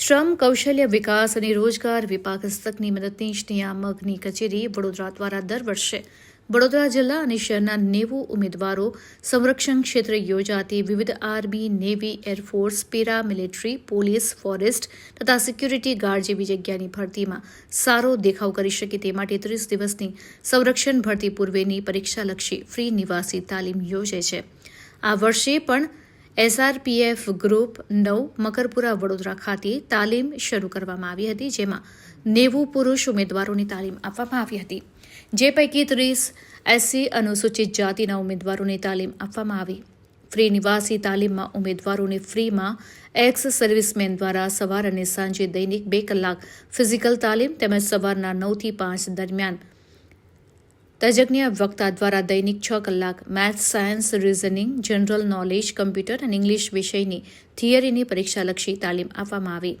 શ્રમ, કૌશલ્ય વિકાસ અને રોજગાર વિભાગ હસ્તકની મદદનીશ નિયામકની કચેરી વડોદરા દ્વારા દર વર્ષે વડોદરા જિલ્લા અને શહેરના નેવું ઉમેદવારો સંરક્ષણ ક્ષેત્રે યોજાતી વિવિધ army, navy, air force paramilitary police, forest તથા સિક્યુરિટી ગાર્ડ જેવી જગ્યાની ભરતીમાં સારો દેખાવ કરી શકે તે માટે ત્રીસ દિવસની સંરક્ષણ ભરતી પૂર્વેની પરીક્ષાલક્ષી ફ્રી નિવાસી તાલીમ યોજે છે. આ વર્ષે પણ એસઆરપીએફ ગ્રુપ નવ, મકરપુરા, વડોદરા ખાતે તાલીમ શરૂ કરવામાં આવી હતી, જેમાં નેવું પુરુષ ઉમેદવારોની તાલીમ આપવામાં આવી હતી. જે પૈકી ત્રીસ એસસી અનુસૂચિત જાતિના ઉમેદવારોને તાલીમ આપવામાં આવી. ફ્રી નિવાસી તાલીમમાં ઉમેદવારોને ફ્રીમાં એક્સ સર્વિસમેન દ્વારા સવાર અને સાંજે દૈનિક બે કલાક ફિઝિકલ તાલીમ તેમજ સવારના નવથી પાંચ દરમિયાન તજજ્ઞ વક્તા દ્વારા દૈનિક છ કલાક maths science, reasoning, general knowledge, computer અને ઇંગ્લિશ વિષયની થિયરીની પરીક્ષાલક્ષી તાલીમ આપવામાં આવી.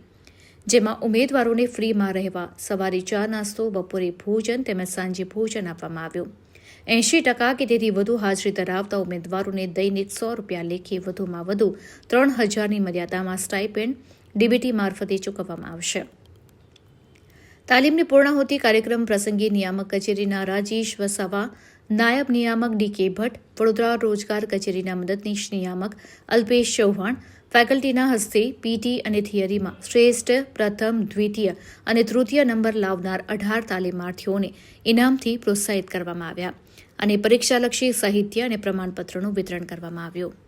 જેમાં ઉમેદવારોને ફ્રીમાં રહેવા, સવારે ચા નાસ્તો, બપોરે ભોજન તેમજ સાંજે ભોજન આપવામાં આવ્યું. એંશી ટકા કે તેથી વધુ હાજરી ધરાવતા ઉમેદવારોને દૈનિક સો રૂપિયા લેખે વધુમાં વધુ ત્રણ હજારની મર્યાદામાં સ્ટાઇપેન્ડ ડીબીટી મારફતે ચૂકવવામાં આવશે. તાલીમની પૂર્ણાહુતિ કાર્યક્રમ પ્રસંગે નિયામક કચેરીના રાજેશ વસાવા, નાયબ નિયામક ડી કે ભટ્ટ, વડોદરા રોજગાર કચેરીના મદદનીશ નિયામક અલ્પેશ ચૌહાણ, ફેકલ્ટીના હસ્તે પીટી અને થિયરીમાં શ્રેષ્ઠ, પ્રથમ, દ્વિતીય અને તૃતીય નંબર લાવનાર અઢાર તાલીમાર્થીઓને ઇનામથી પ્રોત્સાહિત કરવામાં આવ્યા અને પરીક્ષાલક્ષી સાહિત્ય અને પ્રમાણપત્રનું વિતરણ કરવામાં આવ્યું.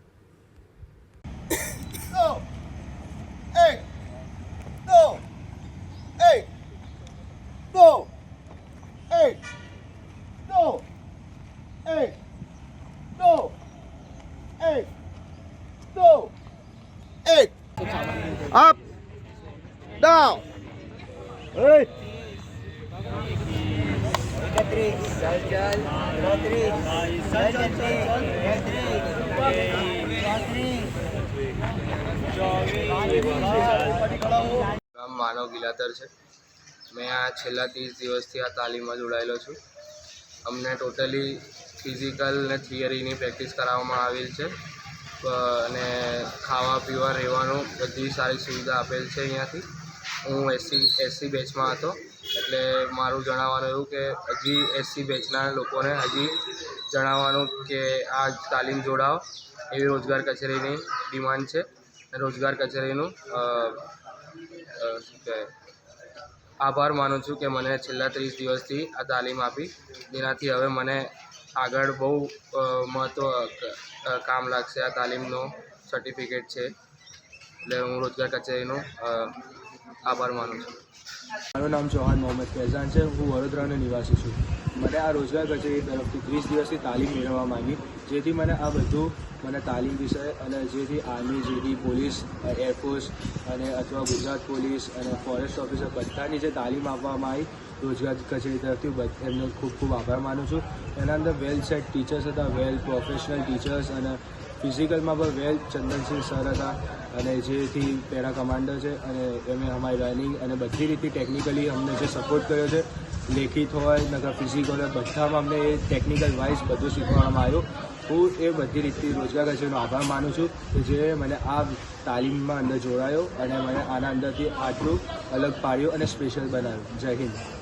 નામ માનવ ગિલાતર છે. મેં આ છેલ્લા ત્રીસ દિવસથી આ તાલીમમાં જોડાયેલો છું. અમને ટોટલી ફિઝિકલ ને થિયરીની પ્રેક્ટિસ કરાવવામાં આવેલ છે. અને ખાવા પીવા રહેવાનું બધી સારી સુવિધા આપેલ છે અહીંયાથી. હું એસસી એસસી બેચમાં હતો. એટલે મારું જણાવવાનું એવું કે હજી એસસી બેચના લોકોને હજી જણાવવાનું કે આ તાલીમ જોડાઓ. એવી રોજગાર કચેરીની ડિમાન્ડ છે. રોજગાર કચેરીનું આભાર માનું છું કે મને છેલ્લા ત્રીસ દિવસથી આ તાલીમ આપી. જેનાથી હવે મને આગળ બહુ મહત્ત્વ કામ લાગશે આ તાલીમનો સર્ટિફિકેટ છે. એટલે હું રોજગાર કચેરીનો આભાર માનું છું. મારું નામ ચૌહાણ મોહમ્મદ ફૈઝાન છે. હું વડોદરાનો નિવાસી છું. મને આ રોજગાર કચેરી તરફથી ત્રીસ દિવસની તાલીમ મેળવવા માંગી. જેથી મને આ બધું, મને તાલીમ વિષય અને જેથી આર્મી, જીડી, પોલીસ એરફોર્સ અને અથવા ગુજરાત પોલીસ અને ફોરેસ્ટ ઓફિસર બધાની જે તાલીમ આપવામાં આવી, રોજગાર કચેરી તરફથી એમનો ખૂબ ખૂબ આભાર માનું છું. એના અંદર વેલ સેટ ટીચર્સ હતા. વેલ પ્રોફેશનલ ટીચર્સ અને ફિઝિકલમાં પણ વેલ, ચંદનસિંહ સર હતા અને જેથી પેરા કમાન્ડર છે અને એમણે અમારી રનિંગ અને બધી રીતે ટેકનિકલી અમને જે સપોર્ટ કર્યો છે, લેખિત હોય, નકર ફિઝિકલ હોય, બધામાં અમને એ ટેકનિકલ વાઇઝ બધું શીખવાડવામાં આવ્યું. હું એ બધી રીતથી રોજગાર કચેરીનો આભાર માનું છું કે જે મને આ તાલીમમાં અંદર જોડાયો અને મને આના અંદરથી આટલું અલગ પાડ્યું અને સ્પેશિયલ બનાવ્યું. જય હિન્દ.